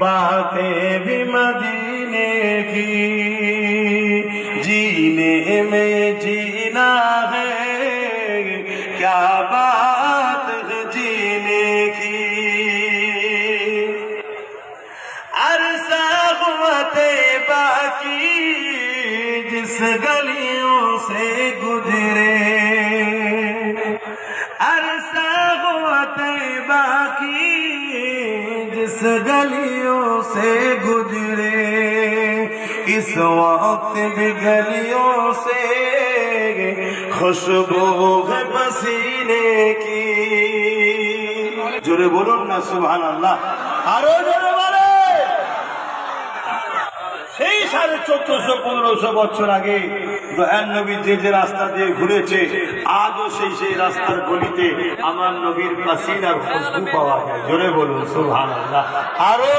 बातें भी मदीने की जीने में जीना है क्या बात है जीने की अरसा हुआते बाकी जिस गलियों से गुजरे अरसा हुआते बाकी इस गलियों से गुजरे इस वक्त भी गलियों से खुशबू پسینے کی جرے بولو نا سبحان اللہ आरो जोरे সাড়ে চোদ্দশো, পনেরোশো বছর আগে দয়াল নবী যে যে রাস্তা দিয়ে ঘুরেছে, আজও সেই সেই রাস্তার গলিতে আমার নবীর পাশে খুশবু পাওয়া যায়। জোরে বলুন সুহান আরও